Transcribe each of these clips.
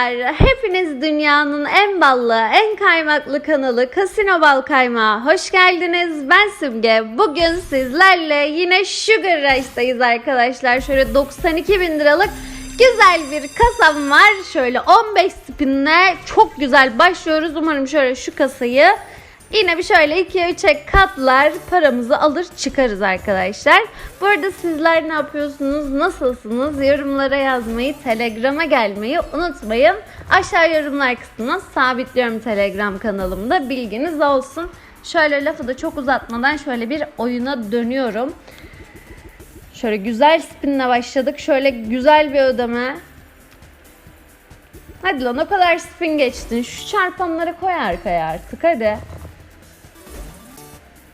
Merhabalar. Hepiniz dünyanın en ballı, en kaymaklı kanalı Kasino Bal Kaymağı. Hoş geldiniz. Ben Simge. Bugün sizlerle yine Sugar Rush'tayız arkadaşlar. Şöyle 92 bin liralık güzel bir kasam var. Şöyle 15 spinle çok güzel başlıyoruz. Umarım şöyle şu kasayı Yine bir şöyle 2'ye 3'e katlar paramızı alır çıkarız arkadaşlar. Bu arada sizler ne yapıyorsunuz, nasılsınız yorumlara yazmayı, telegrama gelmeyi unutmayın. Aşağı yorumlar kısmına sabitliyorum telegram kanalımda bilginiz olsun. Şöyle lafı da çok uzatmadan şöyle bir oyuna dönüyorum. Şöyle güzel spinle başladık. Şöyle güzel bir ödeme. Hadi lan o kadar spin geçtin. Şu çarpanları koy arkaya artık hadi.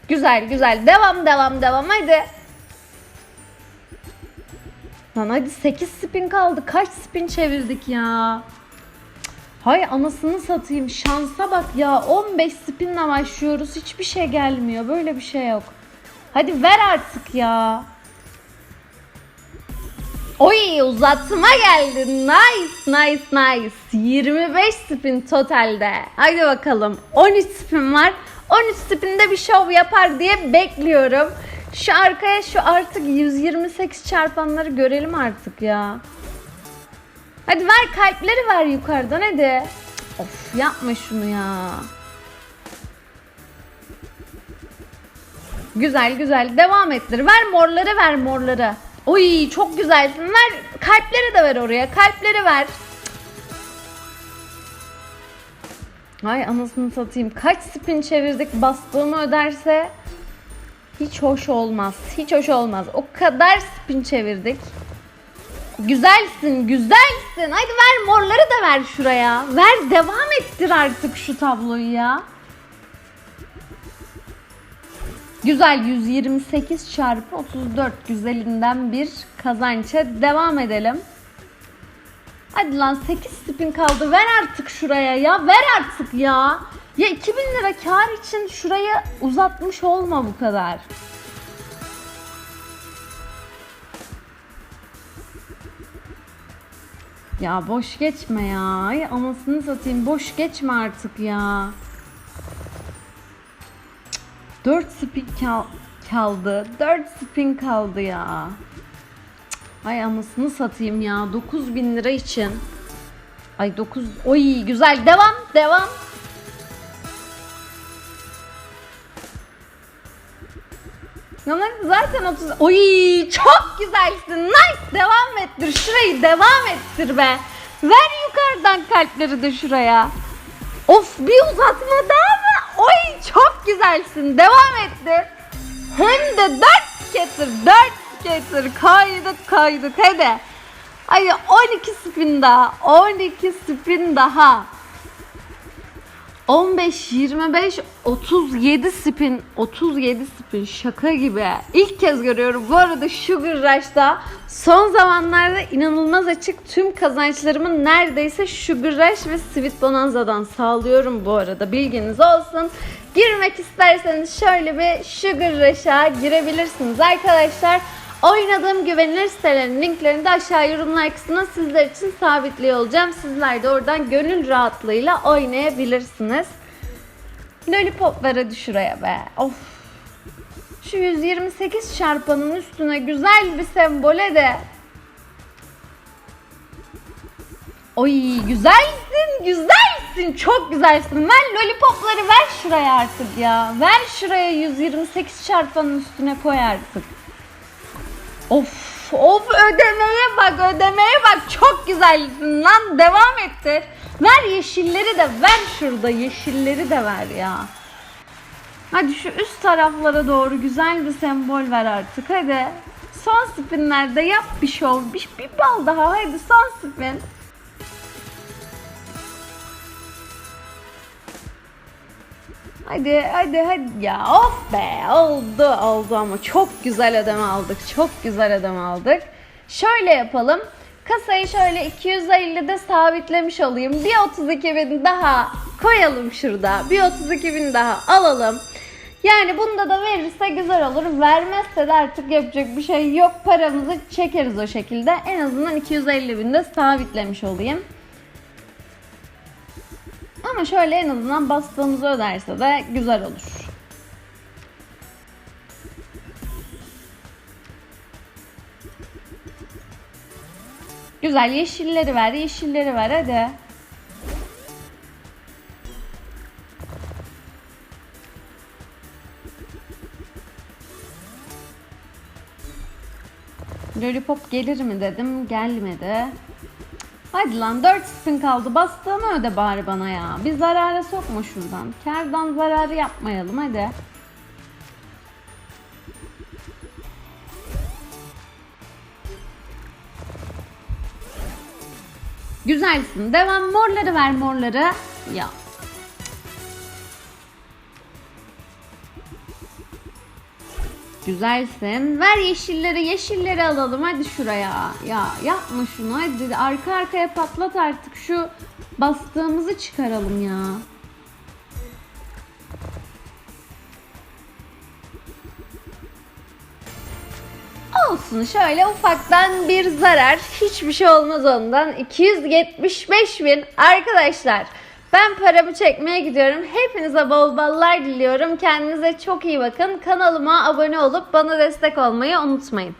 Güzel güzel. Devam devam devam hadi. Lan hadi 8 spin kaldı. Kaç spin çevirdik ya? Hay anasını satayım. Şansa bak ya. 15 spinle başlıyoruz. Hiçbir şey gelmiyor. Böyle bir şey yok. Hadi ver artık ya. Oy uzatma geldi. Nice nice nice. 25 spin totalde. Hadi bakalım. 13 spin var. 13 spinde bir şov yapar diye bekliyorum. Şu arkaya şu artık 128 çarpanları görelim artık ya. Hadi ver kalpleri ver yukarıdan hadi. Of yapma şunu ya. Güzel güzel devam ettir. Ver morları ver morları. Oy çok güzelsin. Ver kalpleri de ver oraya. Kalpleri ver. Ay anasını satayım. Kaç spin çevirdik bastığımı öderse hiç hoş olmaz. Hiç hoş olmaz. O kadar spin çevirdik. Güzelsin, güzelsin. Hadi ver morları da ver şuraya. Ver devam ettir artık şu tabloyu ya. Güzel 128 çarpı 34 güzelinden bir kazança devam edelim. Hadi lan 8 spin kaldı. Ver artık şuraya ya. Ver artık ya. Ya 2000 lira kar için şuraya uzatmış olma bu kadar. Ya boş geçme ya. Ay anasını satayım. Boş geçme artık ya. 4 spin kal kaldı. 4 spin kaldı ya. Ay anasını satayım ya. 9000 lira için. Ay 9. Oy güzel. Devam. Devam. Ama zaten 30. Oy çok güzelsin. Nice. Devam ettir. Şurayı devam ettir be. Ver yukarıdan kalpleri de şuraya. Of bir uzatma daha mı? Oy çok güzelsin. Devam ettir. Hem de 4 getir. 4 getir. Kaydık kaydık hadi. Ay 12 spin daha. 12 spin daha. 15, 25, 37 spin. 37 spin şaka gibi. İlk kez görüyorum. Bu arada Sugar Rush'ta son zamanlarda inanılmaz açık tüm kazançlarımı neredeyse Sugar Rush ve Sweet Bonanza'dan sağlıyorum bu arada. Bilginiz olsun. Girmek isterseniz şöyle bir Sugar Rush'a girebilirsiniz arkadaşlar. Oynadığım güvenilir sitelerin linklerini de aşağı yorumlar kısmına sizler için sabitliyor olacağım. Sizler de oradan gönül rahatlığıyla oynayabilirsiniz. Lollipop ver hadi şuraya be. Of. Şu 128 çarpanın üstüne güzel bir sembole de. Oy güzelsin güzelsin çok güzelsin. Ver lollipopları ver şuraya artık ya. Ver şuraya 128 çarpanın üstüne koy artık. Of of ödemeye bak ödemeye bak çok güzelsin lan devam ettir. Ver yeşilleri de ver şurada yeşilleri de ver ya. Hadi şu üst taraflara doğru güzel bir sembol ver artık hadi. Son spinlerde yap bir şov bir, bir bal daha hadi son spin. Hadi hadi hadi ya of be oldu oldu ama çok güzel ödeme aldık çok güzel ödeme aldık. Şöyle yapalım kasayı şöyle 250'de sabitlemiş olayım bir 32 bin daha koyalım şurada bir 32 bin daha alalım. Yani bunda da verirse güzel olur. Vermezse de artık yapacak bir şey yok. Paramızı çekeriz o şekilde. En azından 250 binde sabitlemiş olayım. Ama şöyle en azından bastığımızı öderse de güzel olur. Güzel yeşilleri ver, yeşilleri ver hadi. Lollipop gelir mi dedim, gelmedi. Hadi lan 4 spin kaldı. Bastığımı öde bari bana ya. Bir zarara sokma şuradan. Kardan zararı yapmayalım hadi. Güzelsin. Devam morları ver morları. Ya. Güzelsin. Ver yeşilleri, yeşilleri alalım. Hadi şuraya. Ya yapma şunu. Hadi arka arkaya patlat artık. Şu bastığımızı çıkaralım ya. Olsun şöyle ufaktan bir zarar. Hiçbir şey olmaz ondan. 275 bin arkadaşlar. Ben paramı çekmeye gidiyorum. Hepinize bol ballar diliyorum. Kendinize çok iyi bakın. Kanalıma abone olup bana destek olmayı unutmayın.